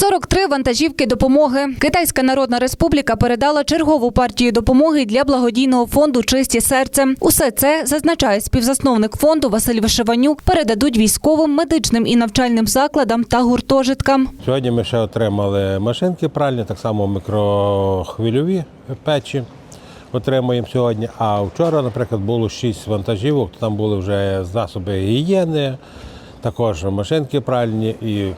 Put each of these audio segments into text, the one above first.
43 вантажівки допомоги. Китайська Народна Республіка передала чергову партію допомоги для благодійного фонду Чисті серце. Усе це зазначає співзасновник фонду Василь Вишиванюк. Передадуть військовим, медичним і навчальним закладам та гуртожиткам. Сьогодні ми ще отримали машинки пральні, так само мікрохвильові печі отримуємо сьогодні. А вчора, наприклад, було шість вантажівок, там були вже засоби гігієни, також машинки пральні і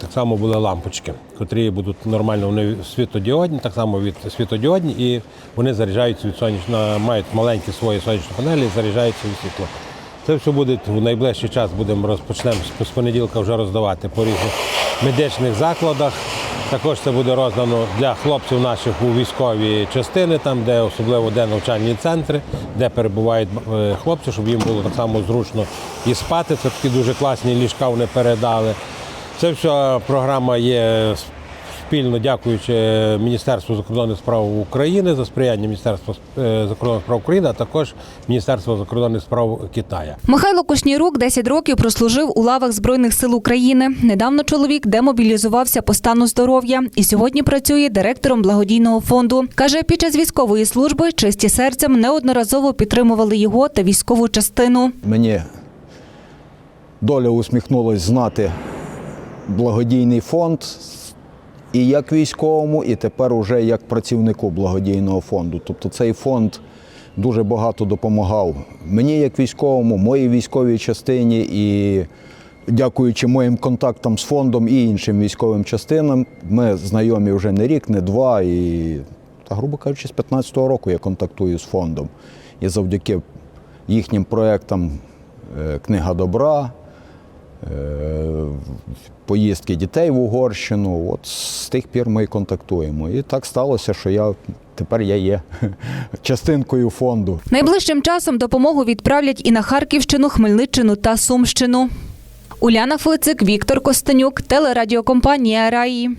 так само були лампочки, котрі будуть нормально вони світодіодні, так само від світодіодні, і вони заряджаються від сонячного, мають маленькі свої сонячні панелі і заряджаються від світла. Це все буде в найближчий час. Будемо розпочнемо з- понеділка вже роздавати по різних медичних закладах. Також це буде роздано для хлопців наших у військові частини, там де особливо де навчальні центри, де перебувають е, хлопці, щоб їм було так само зручно і спати. Це такі дуже класні ліжка вони передали. Це все програма є спільно дякуючи Міністерству закордонних справ України за сприяння Міністерства е, закордонних справ України, а також Міністерства закордонних справ Китаю. Михайло Кушнірук 10 років прослужив у лавах Збройних сил України. Недавно чоловік демобілізувався по стану здоров'я і сьогодні працює директором благодійного фонду. Каже, під час військової служби чисті серцем неодноразово підтримували його та військову частину. Мені доля усміхнулась знати благодійний фонд і як військовому, і тепер уже як працівнику благодійного фонду. Тобто цей фонд дуже багато допомагав мені як військовому, моїй військовій частині і. Дякуючи моїм контактам з фондом і іншим військовим частинам, ми знайомі вже не рік, не два. І, та, грубо кажучи, з 15-го року я контактую з фондом. І завдяки їхнім проєктам е, Книга добра, поїздки дітей в Угорщину. От з тих пір ми контактуємо. І так сталося, що я тепер я є частинкою фонду. Найближчим часом допомогу відправлять і на Харківщину, Хмельниччину та Сумщину. Уляна Фицик, Віктор Костенюк, телерадіокомпанія Раї.